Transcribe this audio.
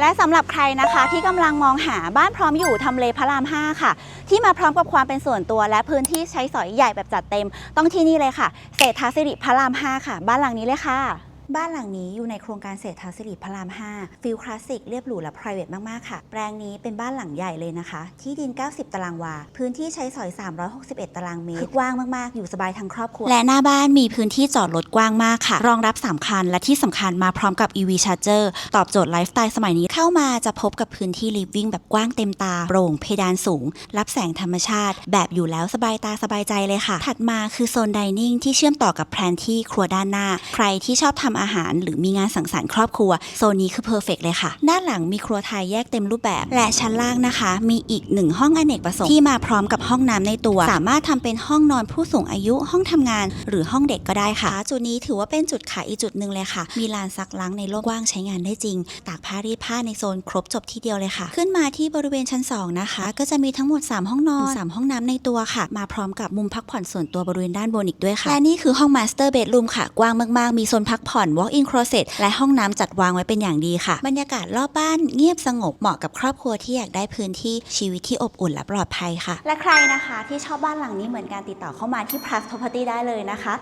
และสำหรับใครนะคะที่กำลังมองหาบ้านพร้อมอยู่ทำเลพระราม 5 ค่ะ ที่มาพร้อมกับความเป็นส่วนตัวและพื้นที่ใช้สอยใหญ่แบบจัดเต็ม ต้องที่นี่เลยค่ะเศรษฐาสิริพระราม 5 ค่ะ บ้านหลังนี้เลยค่ะ บ้านหลังนี้อยู่ในโครงการเศรษฐาสิริพระราม 5 ฟิลคลาสสิกเรียบหรูและ p r i v a t มาก ๆ ค่ะ แปลงนี้เป็นบ้านหลังใหญ่เลยนะคะ ที่ดิน 90 ตารางวา พื้นที่ใช้สอย 361 ตารางเมตรคือกว้างมาก ๆ อยู่สบายทั้งครอบครัว และหน้าบ้านมีพื้นที่จอดรถกว้างมากค่ะ รองรับ 3 คัน และที่สำคัญมาพร้อมกับ EV Charger ตอบโจทย์ไลฟ์สไตล์สมัยนี้เข้ามาจะพบกับพื้นที่ living แบบกว้างเต็มตาโปร่งเพดานสูง รับแสงธรรมชาติ แบบอยู่แล้วสบายตาสบายใจเลยค่ะ ถัดมาคือโซนดิเนิ่งที่เชื่อมต่อกับแพลนที่ครัวด้านหน้า ใครที่ชอบทำอาหารหรือมีงานสังสรรค์ครอบครัว โซนนี้คือเพอร์เฟกเลยค่ะ ด้านหลังมีครัวไทยแยกเต็มรูปแบบ และชั้นล่างนะคะ มีอีกหนึ่งห้องอเนกประสงค์ที่มาพร้อมกับห้องน้ำในตัว สามารถทำเป็นห้องนอนผู้สูงอายุห้องทำงาน หรือห้องเด็กก็ได้ค่ะ จุดนี้ถือว่าเป็นจุดขายอีกจุดหนึ่งเลยค่ะ มีลานซักล้างในโลกกว้างใช้งานได้จริง ตากผ้ารีดผ้าในโซนครบจบที่เดียวเลยค่ะ ขึ้นมาที่บริเวณชั้น 2 นะคะ ก็จะมีทั้งหมด 3 ห้องนอน 3 ห้องน้ำในตัวค่ะ มาพร้อมกับมุมพักผ่อนส่วนตัวบริเวณด้านบนอีกด้วยค่ะและนี่คือห้องมาสเตอร์เบดรูมค่ะ กว้างมากๆ มีโซนพักผ่อน walk in closet และห้องน้ำจัดวางไว้เป็นอย่างดีค่ะ บรรยากาศรอบบ้านเงียบสงบเหมาะกับครอบครัวที่อยากได้พื้นที่ชีวิตที่อบอุ่นและปลอดภัยค่ะ และใครนะคะ ที่ชอบบ้านหลังนี้เหมือนกันติดต่อเข้ามาที่ plus property ได้เลยนะคะ